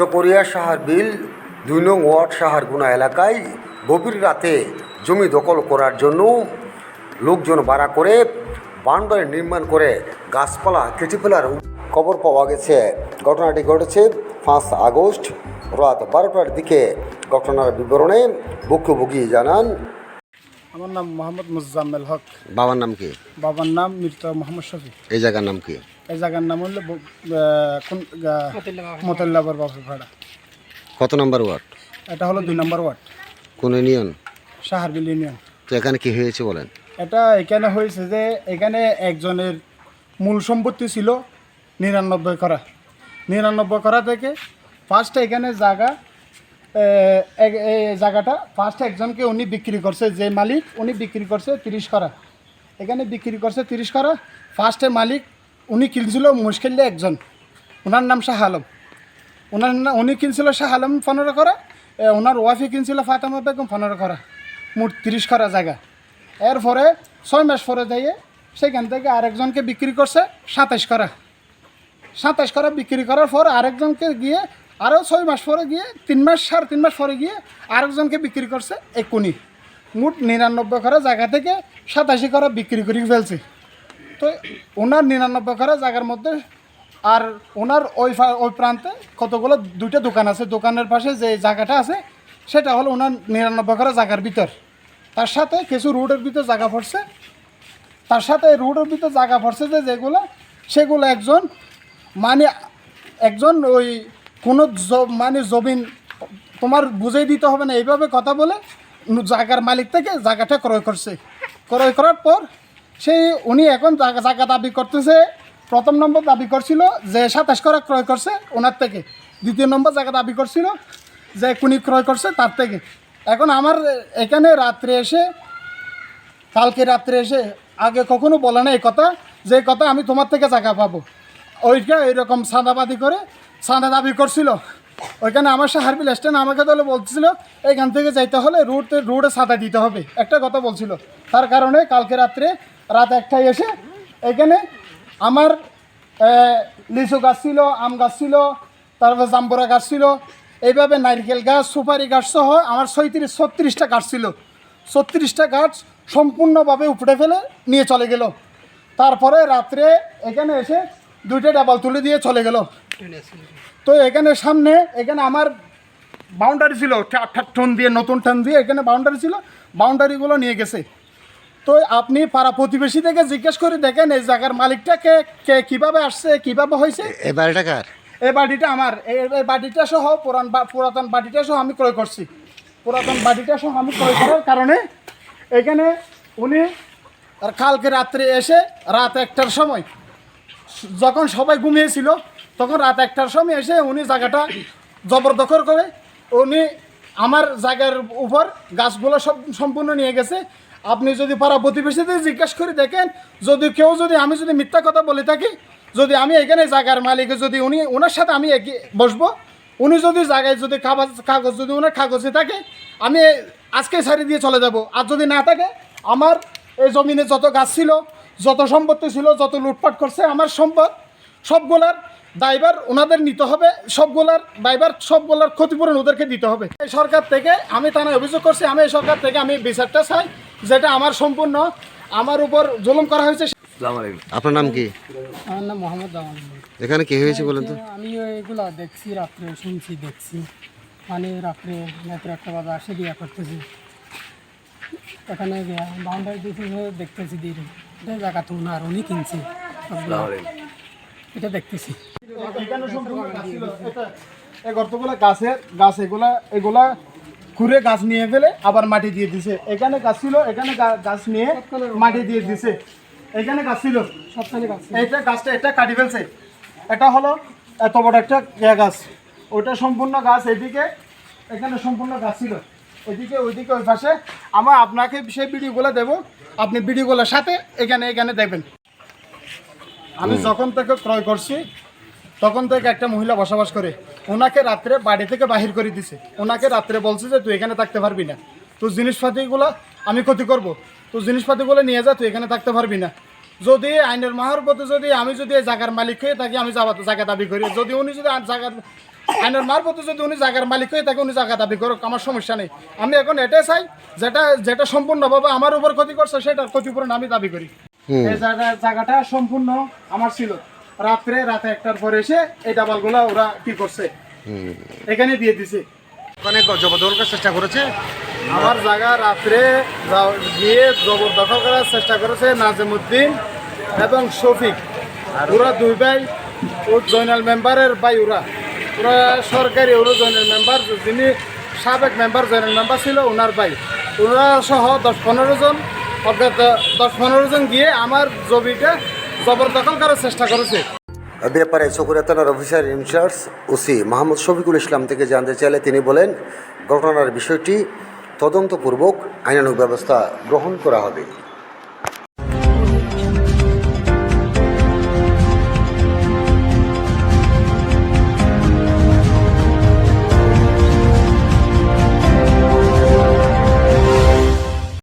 চকরিয়া সাহার বিল দুই নং ওয়ার্ড সাহারগুনা এলাকায় গভীর রাতে জমি দখল করার জন্য লোকজন ভাড়া করে বাউন্ডারি নির্মাণ করে গাছপালা কেটে ফেলার খবর পাওয়া গেছে। ঘটনাটি ঘটেছে পাঁচ আগস্ট রাত বারোটার দিকে। ঘটনার বিবরণে ভুক্তভোগী জানান আমার নাম মোহাম্মদ মুজাম্মেল হক। বাবার নাম কি? বাবার নাম মির্জা মোহাম্মদ শফি এই জায়গার নাম কি? এই জায়গার নাম হলো কোন মোতাল্লাবর বাবুর ভাড়া। কত নম্বর ওয়ার্ড? এটা হলো দুই নম্বর ওয়ার্ড। কোন ইউনিয়ন? সাহারবিল ইউনিয়ন। তো এখানে কি হয়েছে বলেন? এটা এখানে হয়েছে যে এখানে একজনের মূল সম্পত্তি ছিল নিরানব্বই করা। নিরানব্বই করা থেকে ফার্স্ট এখানে জায়গা এই জায়গাটা ফার্স্ট একজনকে উনি বিক্রি করছে যে মালিক উনি বিক্রি করছে তিরিশ করা। এখানে বিক্রি করছে তিরিশ করা। ফার্স্টে মালিক উনি কিনছিল মুশকিলে একজন। ওনার নাম শাহ আলম। ওনার উনি কিনছিল শাহ আলম পনেরো করা ওনার ওয়াইফে কিনছিল ফাতেমা বেগম পনেরো করা, মোট তিরিশ করা জায়গা। এরপরে ছয় মাস পরে যাইয়ে সেখান থেকে আরেকজনকে বিক্রি করছে সাতাশ করা। সাতাশ করা বিক্রি করার পর আরেকজনকে গিয়ে আরও ছয় মাস পরে গিয়ে তিন মাস, সাড়ে তিন মাস পরে গিয়ে আরেকজনকে বিক্রি করছে একুনি। মোট নিরানব্বই করা জায়গা থেকে সাতাশি করা বিক্রি করে ফেলছে। তো ওনার নিরানব্বই করা জায়গার মধ্যে আর ওনার ওই ওই প্রান্তে কতগুলো দুইটা দোকান আছে। দোকানের পাশে যে জায়গাটা আছে, সেটা হলো ওনার নিরানব্বই করা জায়গার ভিতর। তার সাথে কিছু রোডের ভিতর জায়গা পড়ছে। তার সাথে রোডের ভিতর জায়গা পড়ছে যে যেগুলো, সেগুলো একজন মানে একজন ওই কোনো মানে জমিন তোমার বুঝিয়ে দিতে হবে না। এইভাবে কথা বলে জায়গার মালিক থেকে জায়গাটা ক্রয় করছে। ক্রয় করার পর সেই উনি এখন জায়গা দাবি করতেছে, প্রথম নম্বর দাবি করছিল যে সাতাশ করা ক্রয় করছে ওনার থেকে। দ্বিতীয় নম্বর জায়গা দাবি করছিল যে কুনি ক্রয় করছে তার থেকে। এখন আমার এখানে রাত্রে এসে, কালকে রাত্রে এসে আগে কখনো বলে না এই কথা, যে কথা আমি তোমার থেকে জায়গা পাবো। ওইটা এরকম সাদাবাদি করে সাদা দাবি করছিল। ওইখানে আমার সাহারবিল স্ট্যান্ড আমাকে তাহলে বলছিল, এইখান থেকে যাইতে হলে রুটে রুটে সাদা দিতে হবে। একটা কথা বলছিল। তার কারণে কালকে রাত্রে রাত একটায় এসে এখানে আমার লিচু গাছ ছিল, আম গাছ ছিল, তারপর জাম্বুরা গাছ ছিল। এইভাবে নারকেল গাছ, সুপারি গাছ সহ আমার ছয়ত্রিশ, ছত্রিশটা গাছ ছিল। ছত্রিশটা গাছ সম্পূর্ণভাবে উপড়ে ফেলে নিয়ে চলে গেল। তারপরে রাত্রে এখানে এসে দুইটা ডাবল তুলে দিয়ে চলে গেল। তো এখানে সামনে, এখানে আমার বাউন্ডারি ছিল। টন দিয়ে, নতুন টান দিয়ে এখানে বাউন্ডারি ছিল। বাউন্ডারিগুলো নিয়ে গেছে। তো আপনি পাড়া প্রতিবেশী থেকে জিজ্ঞেস করে দেখেন এই জায়গার মালিকটা কে কে কীভাবে আসছে কীভাবে হয়েছে? এ বাড়িটা কার? এই বাড়িটা আমার। এই এই বাড়িটা সহ পুরান পুরাতন বাড়িটা সহ আমি ক্রয় করছি। পুরাতন বাড়িটা সহ আমি ক্রয় করার কারণে এখানে উনি কালকে রাত্রে এসে রাত একটার সময় যখন সবাই ঘুমিয়েছিল তখন রাত একটার সময় এসে উনি জায়গাটা জবরদখল করে উনি আমার জায়গার উপর গাছগুলো সব সম্পূর্ণ নিয়ে গেছে। আপনি যদি পাড়া প্রতিবেশীদের জিজ্ঞাসা করে দেখেন, যদি কেউ যদি আমি যদি মিথ্যা কথা বলে থাকি, যদি আমি এখানে জায়গার মালিক, যদি উনি ওনার সাথে আমি এগিয়ে বসবো, উনি যদি জায়গায় যদি কাগজ কাগজ, যদি ওনার কাগজে থাকে, আমি আজকে ছাড়ি দিয়ে চলে যাব। আর যদি না থাকে, আমার এই জমিনে যত গাছ ছিল, যত সম্পত্তি ছিল, যত লুটপাট করছে, আমার সম্পদ, সবগুলার দায়বার ওনাদের নিতে হবে, সবগুলার দায়বার সবগুলার ক্ষতিপূরণ ওদেরকে দিতে হবে। এই সরকার থেকে আমি থানায় অভিযোগ করছি, আমি এই সরকার থেকে আমি বিচারটা চাই। যেটা আমার সম্পূর্ণ আমার উপর জুলুম করা হয়েছে আপনার নাম কি? আমার নাম মোহাম্মদ জামান এখানে কি হয়েছে বলেন তো? আমি এগুলো দেখছি রাত্রে শুনছি দেখছি। মানে রাত্রে রাত্রে একটা বাবা আসে দিয়া করতেছি। এখানে বাউন্ডারি দিয়েছি দেখতেছি দিয়ে এটা জায়গা তো না আর উনি কিনছে। এটা দেখতেছি। এখানে সম্পূর্ণ গাছ ছিল। এটা- এই গর্তগুলা গাছের গাছ এগুলা এগুলা খুঁড়ে গাছ নিয়ে ফেলে আবার মাটি দিয়ে দিছে। এখানে গাছ ছিল এখানে গা- গাছ নিয়ে মাটি দিয়ে দিছে। এখানে গাছ ছিল। সবখানে গাছ এইটা গাছটা এটা কাটি ফেলছে। এটা হলো এত বড় একটা ইয়া গাছ। ওইটা সম্পূর্ণ গাছ এদিকে এখানে সম্পূর্ণ গাছ ছিল। এদিকে ওইদিকে ওই পাশে। আমার আপনাকে সেই ভিডিওগুলো দেবো। আপনি ভিডিওগুলোর সাথে এখানে এখানে দেখবেন। আমি যখন থেকে ক্রয় করছি তখন থেকে একটা মহিলা বসবাস করে। ওনাকে রাত্রে বাড়ি থেকে বাহির করে দিছে। ওনাকে রাত্রে বলছে যে তুই এখানে থাকতে পারবি না। তো জিনিসপাতিগুলো আমি ক্ষতি করব। তো জিনিসপাতিগুলো নিয়ে যা তুই এখানে থাকতে পারবি না। যদি আইনের মাহার পথে যদি আমি যদি এই জায়গার মালিক হয়ে থাকি আমি যাবা জায়গা দাবি করি। যদি উনি যদি জায়গার আইনের মারফতে যদি উনি জায়গার মালিক হয়ে থাকে উনি জায়গা দাবি করুক আমার সমস্যা নেই। আমি এখন এটাই চাই যেটা যেটা সম্পূর্ণভাবে আমার উপর ক্ষতি করছে সেটার ক্ষতিপূরণ আমি দাবি করি। এই জায়গা- জায়গাটা সম্পূর্ণ আমার ছিল। রাত্রে রাতে একটার পরে এসে এই ডাবালগুলো ওরা কি করছে? এখানে দিয়ে দিছে। ওখানে জবরদখল করার চেষ্টা করেছে। আমার জায়গা রাত্রে গিয়ে জবরদখল করার চেষ্টা করেছে নাজিমুদ্দিন এবং শফিক। ওরা দুই ভাই ও জয়নাল মেম্বারের ভাই ওরা। ওরা সরকারি ওরা জয়নাল মেম্বার যিনি সাবেক মেম্বার জয়নাল মেম্বার ছিল ওনার ভাই। ওরা সহ দশ পনেরো জন অর্থাৎ দশ পনেরো জন গিয়ে আমার জমিটা জবরদখল করার চেষ্টা করেছে। ব্যাপারে চকুরিয়া থানার officer in charge OC Mahmud Shafiqul Islam থেকে জানতে চাইলে তিনি বলেন, ঘটনার বিষয়টি তদন্তপূর্বক আইনানুগ ব্যবস্থা গ্রহণ করা হবে।